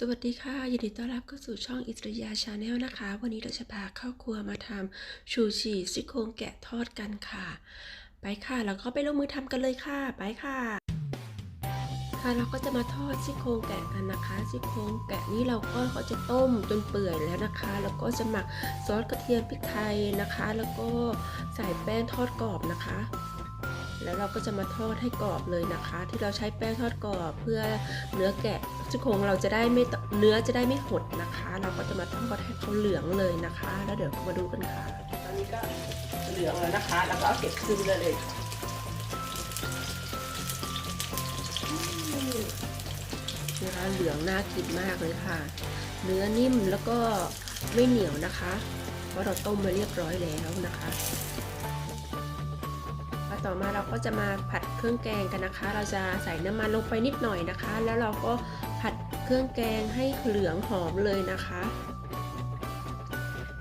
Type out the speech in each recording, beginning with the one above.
สวัสดีค่ะ ยินดีต้อนรับเข้าสู่ช่องอิสริยาชาแนลนะคะ วันนี้เราจะพาเข้าครัวมาทำชูชีซี่โครงแกะทอดกันค่ะ ไปค่ะ แล้วก็ไปลงมือทำกันเลยค่ะ ไปค่ะ ค่ะเราก็จะมาทอดซี่โครงแกะกันนะคะซี่โครงแกะนี้เราก็เขาจะต้มจนเปื่อยแล้วนะคะ แล้วก็จะหมักซอสกระเทียมพริกไทยนะคะ แล้วก็ใส่แป้งทอดกรอบนะคะ แล้วเราก็จะมาทอดให้กรอบเลยนะคะ ที่เราใช้แป้งทอดกรอบเพื่อเนื้อแกะซี่โครงเราจะได้ไม่เนื้อจะได้ไม่หดนะคะ เราก็จะมาทอดให้เขาเหลืองเลยนะคะ แล้วเดี๋ยวมาดูกันค่ะ ตอนนี้ก็เหลืองแล้วนะคะ แล้วก็เอาเก็บขึ้นเลยนะคะเหลืองน่ากินมากเลยค่ะ เนื้อนิ่มแล้วก็ไม่เหนียวนะคะ เพราะเราต้มมาเรียบร้อยแล้วนะคะ ต่อมาเราก็จะมาผัดเครื่องแกงกันนะคะ เราจะใส่น้ำมันลงไปนิดหน่อยนะคะ แล้วเราก็ผัดเครื่องแกงให้เหลืองหอมเลยนะคะ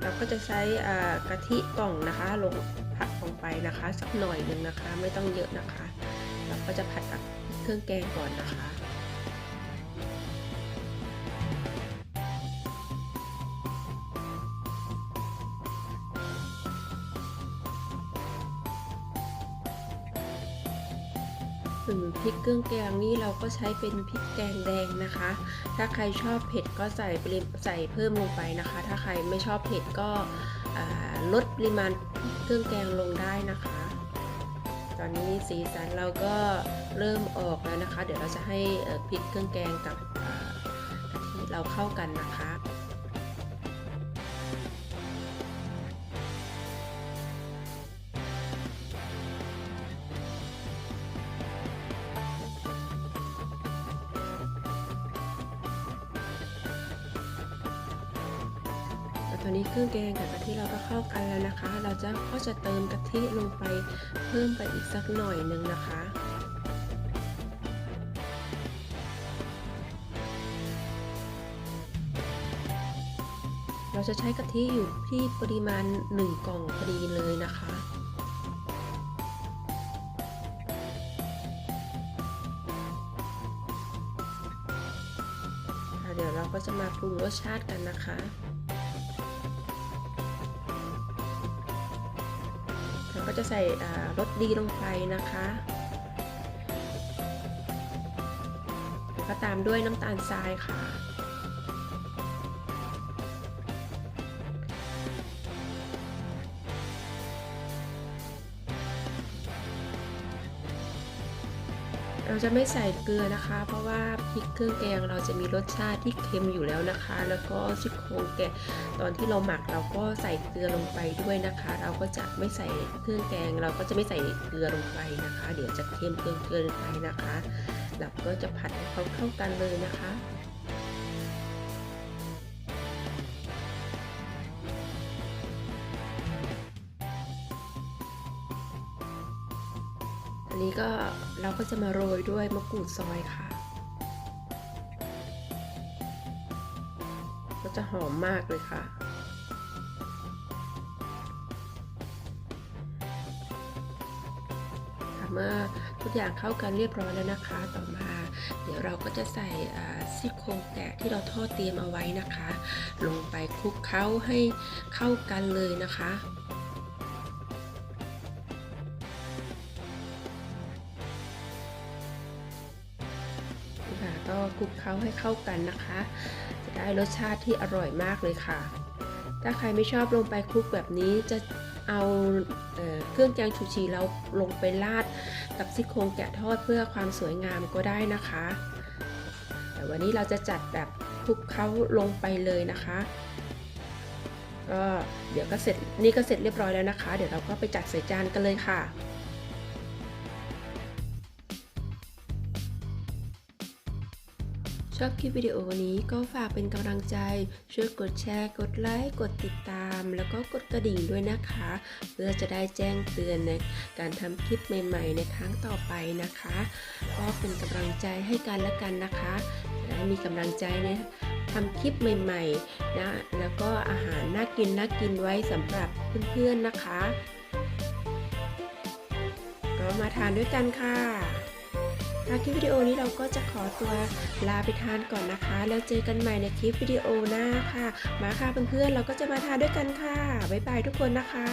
เราก็จะใช้กะทิกล่องนะคะลงผัดลงไปนะคะ สักหน่อยหนึ่งนะคะ ไม่ต้องเยอะนะคะ เราก็จะผัดกับเครื่องแกงก่อนนะคะ ส่วนพริกเครื่องแกงนี่เราก็ใช้เป็นพริกแกงแดงนะคะ ถ้าใครชอบเผ็ดก็ใส่ใส่เพิ่มลงไปนะคะ ถ้าใครไม่ชอบเผ็ดก็ลดปริมาณเครื่องแกงลงได้นะคะ ตอนนี้สีสันเราก็เริ่มออกแล้วนะคะ เดี๋ยวเราจะให้พริกเครื่องแกงกับกะทิเราเข้ากันนะคะ อนนี้เครื่องแกงกับกะทิเราก็เข้ากันแล้วนะคะ เราจะก็จะเติมกะทิลงไปเพิ่มไปอีกสักหน่อยหนึ่งนะคะเราจะใช้กะทิอยู่ที่ปริมาณ 1 กล่องพอดีเลยนะคะ เดี๋ยวเราก็จะมาปรุงรสชาติกันนะคะ ก็จะใส่รสดีลงไปนะคะ ก็ตามด้วยน้ำตาลทรายค่ะ จะไม่ใส่เกลือนะคะ เพราะว่าพริกเครื่องแกงเราจะมีรสชาติที่เค็มอยู่แล้วนะคะ แล้วก็ซี่โครงแกะตอนที่เราหมักเราก็ใส่เกลือลงไปด้วยนะคะ เราก็จะไม่ใส่เครื่องแกง เราก็จะไม่ใส่เกลือลงไปนะคะ เดี๋ยวจะเค็มเกินเกินไปนะคะเราก็จะผัดให้เขาเข้ากันเลยนะคะ นนี้ก็เราก็จะมาโรยด้วยมะกรูดซอยค่ะ ก็จะหอมมากเลยค่ะเมื่อทุกอย่างเข้ากันเรียบร้อยแล้วนะคะ ต่อมา เดี๋ยวเราก็จะใส่ซี่โครงแกะที่เราทอดเตรียมเอาไว้นะคะ ลงไปคลุกเคล้าให้เข้ากันเลยนะคะ ก็คลุกเคล้าให้เข้ากันนะคะ จะได้รสชาติที่อร่อยมากเลยค่ะ ถ้าใครไม่ชอบลงไปคลุกแบบนี้จะเอาเอเครื่องแกงชูชีเราลงไปราดกับซี่โครงแกะทอดเพื่อความสวยงามก็ได้นะคะ แต่วันนี้เราจะจัดแบบคลุกเคล้าลงไปเลยนะคะก็เดี๋ยวก็เสร็จนี่ก็เสร็จเรียบร้อยแล้วนะคะ เดี๋ยวเราก็ไปจัดใส่จานกันเลยค่ะ ชอบคลิปวิดีโอนี้ก็ฝากเป็นกำลังใจ ช่วยกดแชร์ กดไลค์ กดติดตาม แล้วก็กดกระดิ่งด้วยนะคะ เพื่อจะได้แจ้งเตือนในการทำคลิปใหม่ ๆ ในครั้งต่อไปนะคะ ก็เป็นกำลังใจให้กันและกันนะคะจะมีกำลังใจเนี่ยทำคลิปใหม่ๆนะแล้วก็อาหารน่ากินน่ากินไว้สำหรับเพื่อนๆนะคะ ก็มาทานด้วยกันค่ะ ทางคลิปวิดีโอนี้เราก็จะขอตัวลาไปทานก่อนนะคะ แล้วเจอกันใหม่ในคลิปวิดีโอหน้าค่ะ มาค่ะเพื่อนๆเราก็จะมาทานด้วยกันค่ะ บ๊ายบายทุกคนนะคะ